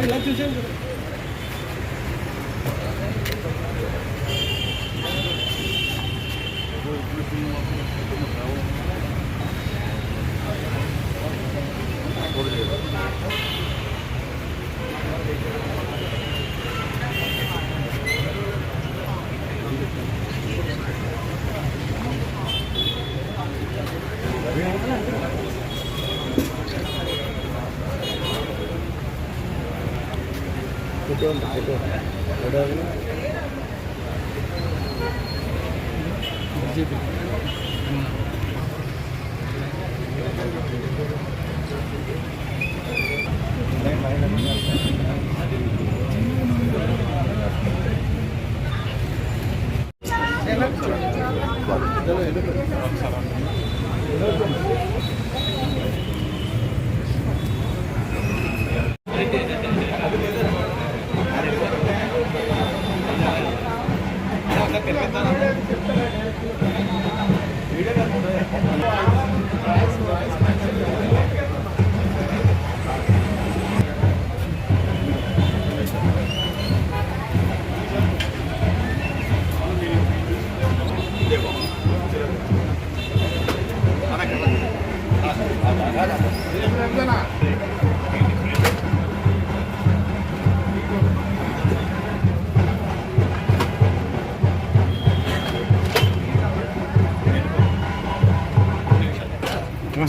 Hey, lass uns hin. കിട്ടും കിട്ടും ഇവിടെ B J P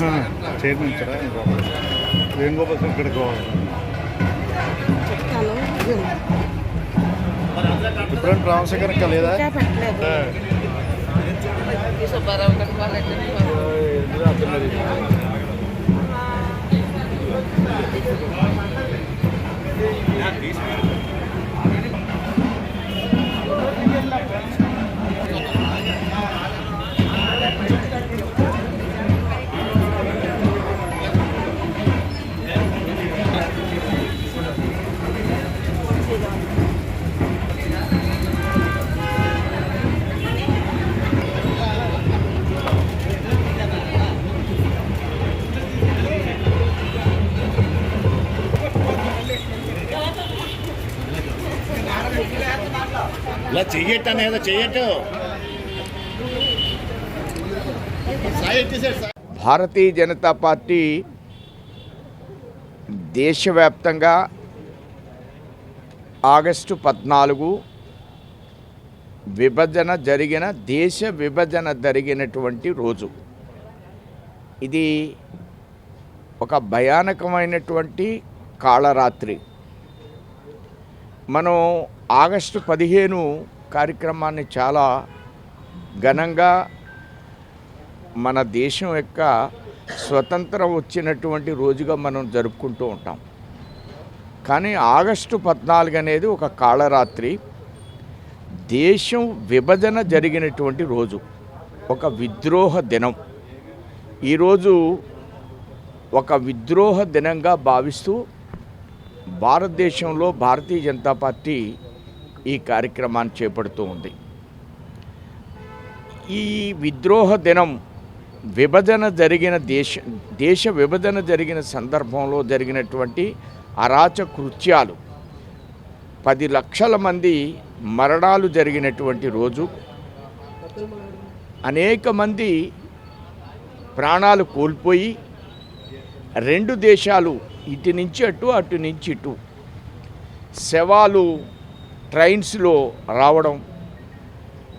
Sir Venugopal ఇక్కడికి పోవాలి ఇప్పుడంటే రామశేఖర్ ఇంకా లేదా సుబ్బారావు ఇలా చెయ్యట్టు అనేది చెయ్యట్టు భారతీయ జనతా పార్టీ దేశవ్యాప్తంగా ఆగస్టు పద్నాలుగు విభజన జరిగిన దేశ విభజన జరిగినటువంటి రోజు. ఇది ఒక భయానకమైనటువంటి కాళరాత్రి మనం ఆగస్టు పదిహేను కార్యక్రమాన్ని చాలా ఘనంగా మన దేశం యొక్క స్వతంత్రం వచ్చినటువంటి రోజుగా మనం జరుపుకుంటూ ఉంటాం. కానీ ఆగస్టు పద్నాలుగు అనేది ఒక కాళరాత్రి దేశం విభజన జరిగినటువంటి రోజు ఒక విద్రోహ దినం. ఈరోజు ఒక విద్రోహ దినంగా భావిస్తూ భారతదేశంలో భారతీయ జనతా పార్టీ ఈ కార్యక్రమాన్ని చేపడుతూ ఉంది. ఈ విద్రోహ దినం విభజన జరిగిన దేశ దేశ విభజన జరిగిన సందర్భంలో జరిగినటువంటి అరాచ కృత్యాలు పది లక్షల మంది మరణాలు జరిగినటువంటి రోజు అనేక మంది ప్రాణాలు కోల్పోయి రెండు దేశాలు ఇటు నుంచి అటు అటు నుంచి ఇటు. శవాలు ట్రైన్స్లో రావడం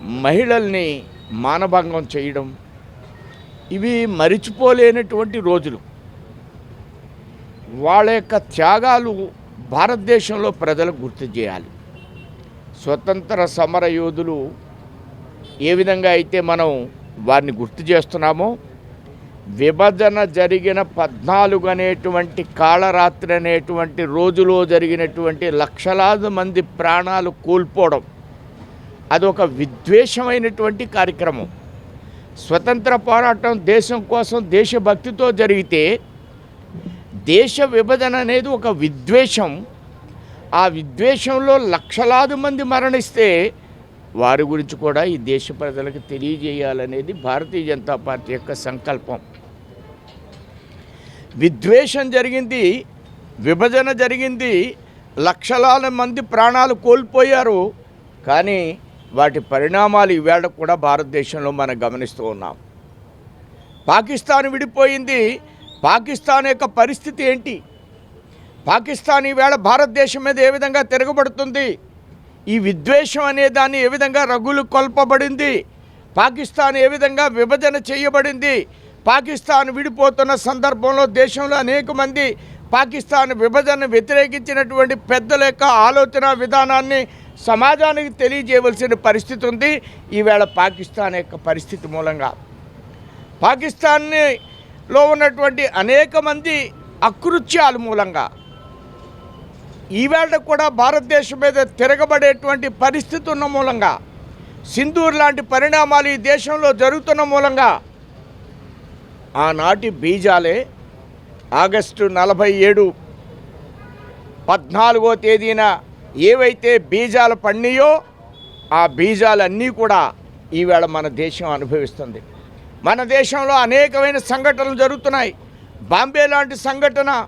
మహిళల్ని మానభంగం చేయడం ఇవి మరిచిపోలేనటువంటి రోజులు. వాళ్ళ యొక్క త్యాగాలు భారతదేశంలో ప్రజలకు గుర్తు చేయాలి. స్వతంత్ర సమర యోధులు ఏ విధంగా అయితే మనం వారిని గుర్తు చేస్తున్నామో విభజన జరిగిన పద్నాలుగు అనేటువంటి కాళరాత్రి అనేటువంటి రోజులో జరిగినటువంటి లక్షలాది మంది ప్రాణాలు కోల్పోవడం అదొక విద్వేషమైనటువంటి కార్యక్రమం. స్వతంత్ర పోరాటం దేశం కోసం దేశభక్తితో జరిగితే దేశ విభజన అనేది ఒక విద్వేషం. ఆ విద్వేషంలో లక్షలాది మంది మరణిస్తే వారి గురించి కూడా ఈ దేశ ప్రజలకు తెలియజేయాలనేది భారతీయ జనతా పార్టీ యొక్క సంకల్పం. విద్వేషం జరిగింది విభజన జరిగింది లక్షలాది మంది ప్రాణాలు కోల్పోయారు. కానీ వాటి పరిణామాలు ఈవేళ కూడా భారతదేశంలో మనం గమనిస్తూ ఉన్నాం. పాకిస్తాన్ విడిపోయింది. పాకిస్తాన్ యొక్క పరిస్థితి ఏంటి? పాకిస్తాన్ ఈవేళ భారతదేశం మీద ఏ విధంగా తిరగబడుతుంది? ఈ విద్వేషం అనే దాన్ని ఏ విధంగా రగులు కొల్పబడింది? పాకిస్తాన్ ఏ విధంగా విభజన చేయబడింది? పాకిస్తాన్ విడిపోతున్న సందర్భంలో దేశంలో అనేక మంది పాకిస్తాన్ విభజన వ్యతిరేకించినటువంటి పెద్దల యొక్క ఆలోచన విధానాన్ని సమాజానికి తెలియజేయవలసిన పరిస్థితి ఉంది. ఈవేళ పాకిస్తాన్ యొక్క పరిస్థితి మూలంగా పాకిస్తాన్లో ఉన్నటువంటి అనేక మంది అకృత్యాల మూలంగా ఈవేళ కూడా భారతదేశం మీద తిరగబడేటువంటి పరిస్థితి ఉన్న మూలంగా సింధూర్ లాంటి పరిణామాలు ఈ దేశంలో జరుగుతున్న మూలంగా ఆనాటి బీజాలే ఆగస్టు నలభై ఏడు పద్నాలుగో తేదీన ఏవైతే బీజాలు పండియో ఆ బీజాలన్నీ కూడా ఈవేళ మన దేశం అనుభవిస్తుంది. మన దేశంలో అనేకమైన సంఘటనలు జరుగుతున్నాయి. బాంబే లాంటి సంఘటన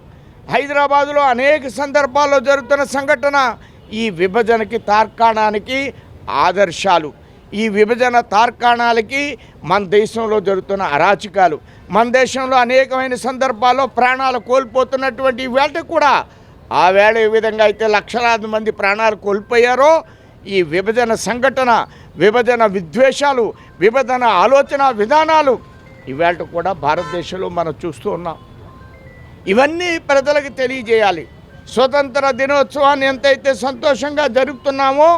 హైదరాబాదులో అనేక సందర్భాల్లో జరుగుతున్న సంఘటన ఈ విభజనకి తార్కాణానికి ఆదర్శాలు. ఈ విభజన తార్కాణాలకి మన దేశంలో జరుగుతున్న అరాచకాలు మన దేశంలో అనేకమైన సందర్భాల్లో ప్రాణాలు కోల్పోతున్నటువంటి వేళ కూడా ఆ వేళ ఏ విధంగా అయితే లక్షలాది మంది ప్రాణాలు కోల్పోయారో ఈ విభజన సంఘటన విభజన విద్వేషాలు విభజన ఆలోచన విధానాలు ఇవాళ కూడా భారతదేశంలో మనం చూస్తూ ఉన్నాం. ఇవన్నీ ప్రజలకు తెలియజేయాలి. స్వతంత్ర దినోత్సవాన్ని ఎంతైతే సంతోషంగా జరుపుతున్నామో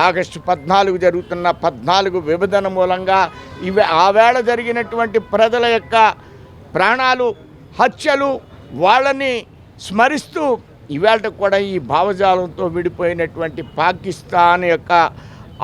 ఆగస్టు పద్నాలుగు జరుగుతున్న పద్నాలుగు విభజన మూలంగా ఇవి ఆవేళ జరిగినటువంటి ప్రజల యొక్క ప్రాణాలు హత్యలు వాళ్ళని స్మరిస్తూ ఇవాళ కూడా ఈ భావజాలంతో విడిపోయినటువంటి పాకిస్తాన్ యొక్క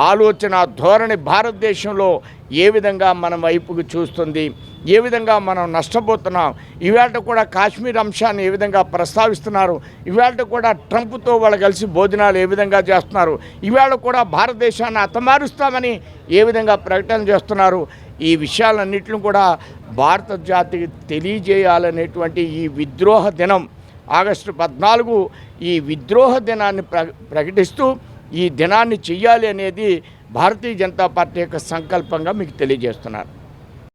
ఆలోచన ధోరణి భారతదేశంలో ఏ విధంగా మనం వైపుకు చూస్తుంది ఏ విధంగా మనం నష్టపోతున్నాం ఇవాళ కూడా కాశ్మీర్ అంశాన్ని ఏ విధంగా ప్రస్తావిస్తున్నారు ఇవాళ కూడా ట్రంప్తో వాళ్ళు కలిసి భోజనాలు ఏ విధంగా చేస్తున్నారు ఇవాళ కూడా భారతదేశాన్ని అతమారుస్తామని ఏ విధంగా ప్రకటన చేస్తున్నారు ఈ విషయాలన్నింటిని కూడా భారత జాతికి తెలియజేయాలనేటువంటి ఈ విద్రోహ దినం ఆగస్టు పద్నాలుగు ఈ విద్రోహ దినాన్ని ప్ర ప్రకటిస్తూ ఈ దినాన్ని చెయ్యాలి అనేది భారతీయ జనతా పార్టీ యొక్క సంకల్పంగా మీకు తెలియజేస్తున్నారు.